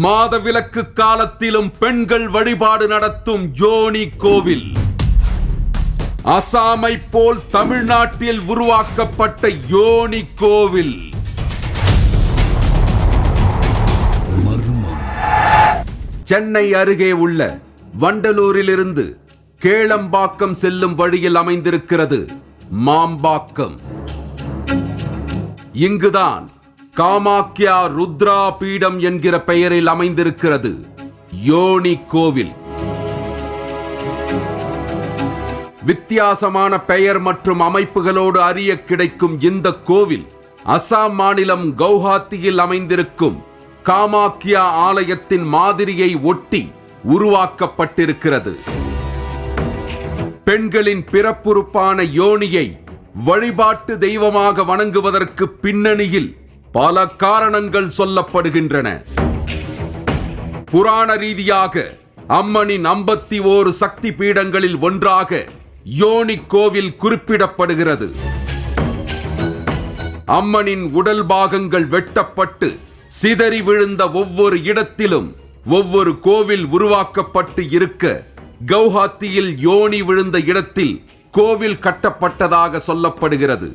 மாதவிலக்கு காலத்திலும் பெண்கள் வழிபாடு நடத்தும் யோனி கோவில். அசாமை போல் தமிழ்நாட்டில் உருவாக்கப்பட்ட யோனி கோவில். சென்னை அருகே உள்ள வண்டலூரிலிருந்து கேளம்பாக்கம் செல்லும் வழியில் அமைந்திருக்கிறது மாம்பாக்கம். இங்குதான் காமாக்கியா ருத்ரா பீடம் என்கிற பெயரில் அமைந்திருக்கிறது. யோனி கோவில். வித்தியாசமான பெயர் மற்றும் அமைப்புகளோடு அறிய கிடைக்கும் இந்த கோவில் அசாம் மாநிலம் கவுஹாத்தியில் அமைந்திருக்கும் காமாக்கியா ஆலயத்தின் மாதிரியை ஒட்டி உருவாக்கப்பட்டிருக்கிறது. பெண்களின் பிறப்புறுப்பான யோனியை வழிபாட்டு தெய்வமாக வணங்குவதற்கு பின்னணியில் பல காரணங்கள் சொல்லப்படுகின்றன. புராண ரீதியாக அம்மனின் ஐம்பத்தி ஓரு சக்தி பீடங்களில் ஒன்றாக யோனி கோவில் குறிப்பிடப்படுகிறது. அம்மனின் உடல் பாகங்கள் வெட்டப்பட்டு சிதறி விழுந்த ஒவ்வொரு இடத்திலும் ஒவ்வொரு கோவில் உருவாக்கப்பட்டு இருக்க கவுஹாத்தியில் யோனி விழுந்த இடத்தில் கோவில் கட்டப்பட்டதாக சொல்லப்படுகிறது.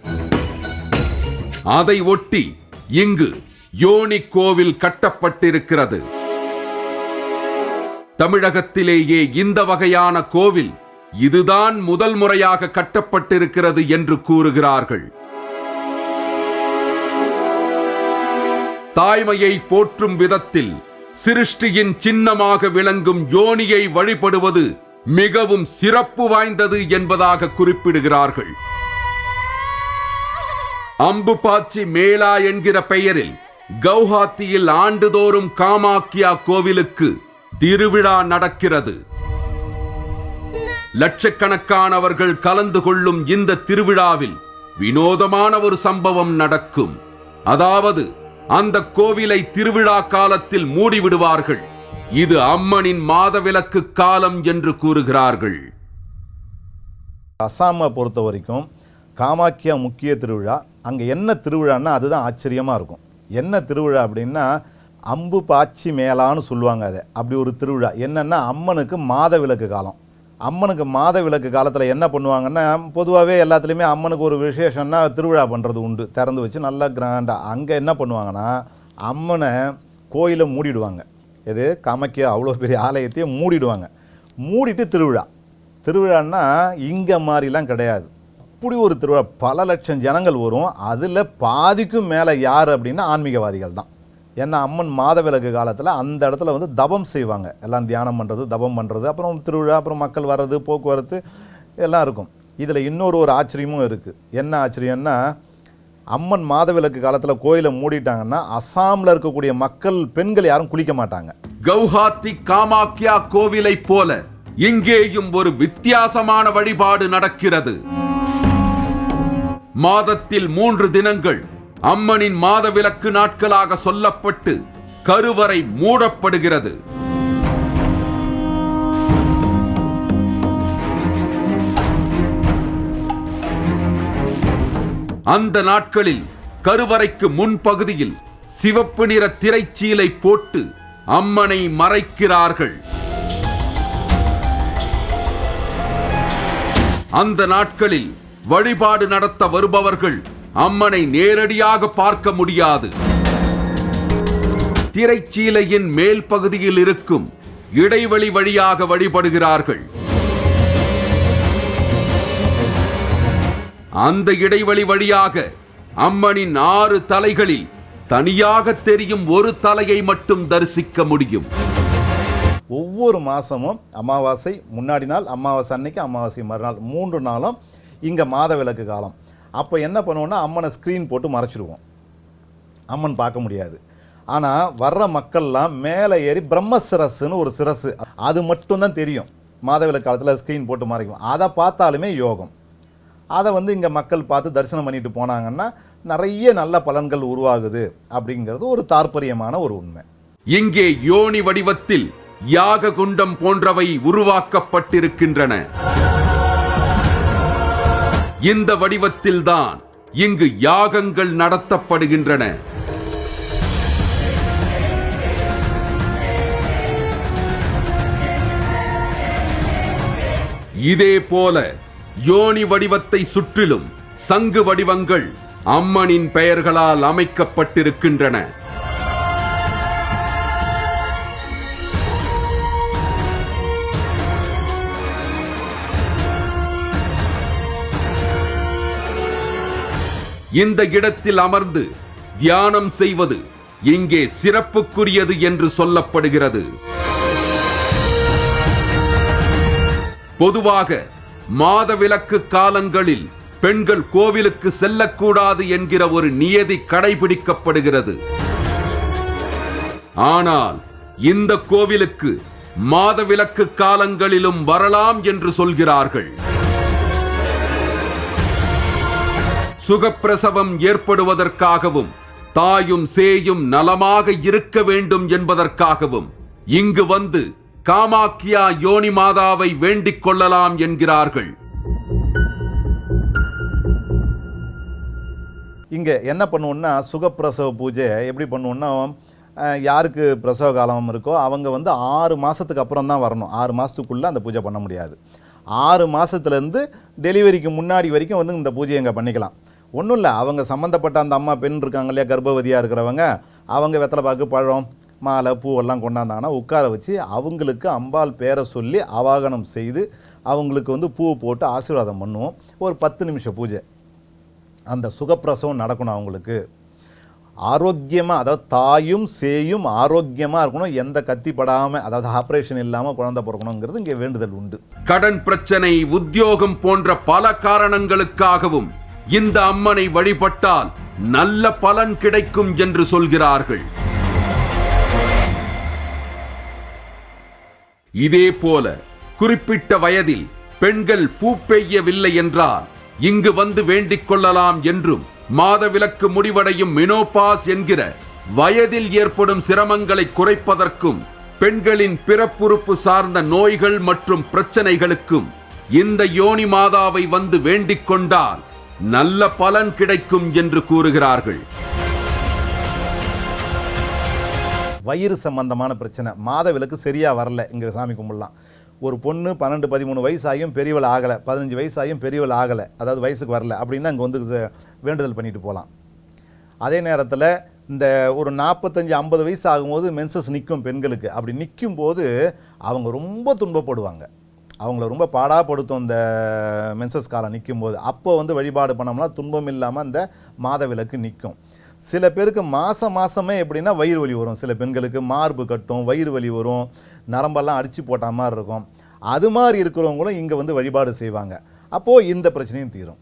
அதை ஒட்டி இங்கு யோனி கோவில் கட்டப்பட்டிருக்கிறது. தமிழகத்திலேயே இந்த வகையான கோவில் இதுதான் முதல் முறையாக கட்டப்பட்டிருக்கிறது என்று கூறுகிறார்கள். தாய்மையை போற்றும் விதத்தில் சிருஷ்டியின் சின்னமாக விளங்கும் யோனியை வழிபடுவது மிகவும் சிறப்பு வாய்ந்தது என்பதாக குறிப்பிடுகிறார்கள். அம்புபாச்சி மேளா என்கிற பெயரில் கவுஹாத்தியில் ஆண்டுதோறும் காமாக்கியா கோவிலுக்கு திருவிழா நடக்கிறது. லட்சக்கணக்கானவர்கள் கலந்து கொள்ளும் இந்த திருவிழாவில் வினோதமான ஒரு சம்பவம் நடக்கும். அதாவது அந்த கோவிலை திருவிழா காலத்தில் மூடிவிடுவார்கள். இது அம்மனின் மாதவிலக்கு காலம் என்று கூறுகிறார்கள். அசாமை பொறுத்த வரைக்கும் காமாக்கியா முக்கிய திருவிழா. அங்கே என்ன திருவிழான்னா அதுதான் ஆச்சரியமாக இருக்கும். என்ன திருவிழா அப்படின்னா அம்பு பாச்சி மேலான்னு சொல்லுவாங்க அதை. அப்படி ஒரு திருவிழா. என்னென்னா அம்மனுக்கு மாத விளக்கு காலம். அம்மனுக்கு மாத விளக்கு காலத்தில் என்ன பண்ணுவாங்கன்னா பொதுவாகவே எல்லாத்துலேயுமே அம்மனுக்கு ஒரு விசேஷம்னா திருவிழா பண்ணுறது உண்டு. திறந்து வச்சு நல்லா கிராண்டாக அங்கே என்ன பண்ணுவாங்கன்னா அம்மனை கோயிலை மூடிடுவாங்க. எது? காமாக்கியா அவ்வளோ பெரிய ஆலயத்தையும் மூடிடுவாங்க. மூடிட்டு திருவிழா. திருவிழான்னா இங்கே மாதிரிலாம் கிடையாது. அப்படி ஒரு திருவிழா பல லட்சம் ஜனங்கள் வரும். அதில் பாதிக்கும் மேலே யார் அப்படின்னா ஆன்மீகவாதிகள் தான். ஏன்னா அம்மன் மாதவிலக்கு காலத்தில் அந்த இடத்துல வந்து தபம் செய்வாங்க. எல்லாம் தியானம் பண்ணுறது தபம் பண்ணுறது அப்புறம் திருவிழா அப்புறம் மக்கள் வர்றது போக்குவரத்து எல்லாம் இருக்கும். இதில் இன்னொரு ஒரு ஆச்சரியமும் இருக்குது என்ன ஆச்சரியம்னா அம்மன் மாதவிலக்கு காலத்தில் கோயிலை மூடிட்டாங்கன்னா அசாமில் இருக்கக்கூடிய மக்கள் பெண்கள் யாரும் குளிக்க மாட்டாங்க. கவுஹாத்தி காமாக்கியா கோவிலை போல இங்கேயும் ஒரு வித்தியாசமான வழிபாடு நடக்கிறது. மாதத்தில் மூன்று தினங்கள் அம்மனின் மாதவிலக்கு நாட்களாக சொல்லப்பட்டு கருவறை மூடப்படுகிறது. அந்த நாட்களில் கருவறைக்கு முன்பகுதியில் சிவப்பு நிற திரைச்சீலை போட்டு அம்மனை மறைக்கிறார்கள். அந்த நாட்களில் வழிபாடு நடத்த வருபவர்கள் அம்மனை நேரடியாக பார்க்க முடியாது. திரைச்சீலையின் மேல் பகுதியில் இருக்கும் இடைவெளி வழியாக வழிபடுகிறார்கள். அந்த இடைவெளி வழியாக அம்மனின் ஆறு தலைகளில் தனியாக தெரியும் ஒரு தலையை மட்டும் தரிசிக்க முடியும். ஒவ்வொரு மாதமும் அமாவாசை முன்னாடி நாள் அமாவாசை அன்னைக்கு அமாவாசை மறுநாள் மூன்று நாளும் இங்கே மாத விளக்கு காலம். அப்போ என்ன பண்ணுவோம்னா அம்மனை ஸ்க்ரீன் போட்டு மறைச்சிடுவோம் அம்மன் பார்க்க முடியாது. ஆனால் வர்ற மக்கள்லாம் மேலே ஏறி பிரம்ம சிரஸ்ன்னு ஒரு சிரசு. அது மட்டும்தான் தெரியும். மாதவிலக்கு காலத்தில் ஸ்க்ரீன் போட்டு மறைக்கும். அதை பார்த்தாலுமே யோகம். அதை வந்து இங்கே மக்கள் பார்த்து தரிசனம் பண்ணிட்டு போனாங்கன்னா நிறைய நல்ல பலன்கள் உருவாகுது அப்படிங்கிறது ஒரு தாற்பரியமான ஒரு உண்மை. இங்கே யோனி வடிவத்தில் யாக குண்டம் போன்றவை உருவாக்கப்பட்டிருக்கின்றன. இந்த வடிவத்தில்தான் இங்கு யாகங்கள் நடத்தப்படுகின்றன. இதே போல யோனி வடிவத்தை சுற்றிலும் சங்கு வடிவங்கள் அம்மனின் பெயர்களால் அமைக்கப்பட்டிருக்கின்றன. இந்த இடத்தில் அமர்ந்து தியானம் செய்வது இங்கே சிறப்புக்குரியது என்று சொல்லப்படுகிறது. பொதுவாக மாதவிலக்கு காலங்களில் பெண்கள் கோவிலுக்கு செல்லக்கூடாது என்கிற ஒரு நியதி கடைபிடிக்கப்படுகிறது. ஆனால் இந்த கோவிலுக்கு மாதவிலக்கு காலங்களிலும் வரலாம் என்று சொல்கிறார்கள். சுகப்பிரசவம் ஏற்படுவதற்காகவும் தாயும் சேயும் நலமாக இருக்க வேண்டும் என்பதற்காகவும் இங்கு வந்து காமாக்கியா யோனி மாதாவை வேண்டிக் கொள்ளலாம் என்கிறார்கள். இங்கே என்ன பண்ணுவோம்னா சுகப்பிரசவ பூஜை எப்படி பண்ணுவோம்னா யாருக்கு பிரசவ காலம் இருக்கோ அவங்க வந்து ஆறு மாதத்துக்கு அப்புறம் தான் வரணும். ஆறு மாதத்துக்குள்ளே அந்த பூஜை பண்ண முடியாது. ஆறு மாதத்துலேருந்து டெலிவரிக்கு முன்னாடி வரைக்கும் வந்து இந்த பூஜையை இங்கே பண்ணிக்கலாம். ஒன்றும் இல்லை அவங்க சம்மந்தப்பட்ட அந்த அம்மா பெண் இருக்காங்க இல்லையா கர்ப்பவதியாக இருக்கிறவங்க அவங்க வெத்தலை பாக்கு பழம் மாலை பூவெல்லாம் கொண்டாந்தாங்கன்னா உட்கார வச்சு அவங்களுக்கு அம்பாள் பேரை சொல்லி அவாகனம் செய்து அவங்களுக்கு வந்து பூ போட்டு ஆசீர்வாதம் பண்ணுவோம். ஒரு பத்து நிமிஷம் பூஜை. அந்த சுகப்பிரசவம் நடக்கணும் அவங்களுக்கு. ஆரோக்கியமாக அதாவது தாயும் சேயும் ஆரோக்கியமாக இருக்கணும் எந்த கத்தி படாமல் அதாவது ஆப்ரேஷன் இல்லாமல் குழந்தை பிறக்கணுங்கிறது இங்கே வேண்டுதல் உண்டு. கடன் பிரச்சனை உத்தியோகம் போன்ற பல காரணங்களுக்காகவும் இந்த அம்மனை வழிபட்டால் நல்ல பலன் கிடைக்கும் என்று சொல்கிறார்கள். இதே போல குறிப்பிட்ட வயதில் பெண்கள் பூ பெய்யவில்லை என்றால் இங்கு வந்து வேண்டிக் கொள்ளலாம் என்றும் மாதவிலக்கு முடிவடையும் மினோபாஸ் என்கிற வயதில் ஏற்படும் சிரமங்களை குறைப்பதற்கும் பெண்களின் பிறப்புறுப்பு சார்ந்த நோய்கள் மற்றும் பிரச்சனைகளுக்கும் இந்த யோனி மாதாவை வந்து வேண்டிக் கொண்டால் நல்ல பலன் கிடைக்கும் என்று கூறுகிறார்கள். வயிறு சம்பந்தமான பிரச்சனை. மாத விளக்கு சரியாக வரல இங்கே சாமி கும்பிடலாம். ஒரு பொண்ணு பன்னெண்டு பதிமூணு வயசாகியும் பெரியவள் ஆகலை பதினஞ்சு வயசாகியும் பெரியவள் ஆகலை அதாவது வயசுக்கு வரல அப்படின்னா அங்கே வந்து வேண்டுதல் பண்ணிட்டு போகலாம் அதே நேரத்தில் இந்த ஒரு நாற்பத்தஞ்சு ஐம்பது வயசு ஆகும்போது மென்சஸ் நிற்கும் பெண்களுக்கு. அப்படி நிற்கும் போது அவங்க ரொம்ப துன்பப்படுவாங்க. அவங்கள ரொம்ப பாடாப்படுத்தும் இந்த மென்சஸ் காலம் நிற்கும் போது அப்போ வந்து வழிபாடு பண்ணோம்னா துன்பம் இல்லாமல் அந்த மாதவிலக்கு நிற்கும் சில பேருக்கு மாதம் மாதமே எப்படின்னா வயிறு வலி வரும். சில பெண்களுக்கு மார்பு கட்டும் வயிறு வலி வரும் நரம்பெல்லாம் அடித்து போட்ட மாதிரி இருக்கும். அது மாதிரி இருக்கிறவங்களும் இங்கே வந்து வழிபாடு செய்வாங்க. அப்போது இந்த பிரச்சனையும் தீரும்.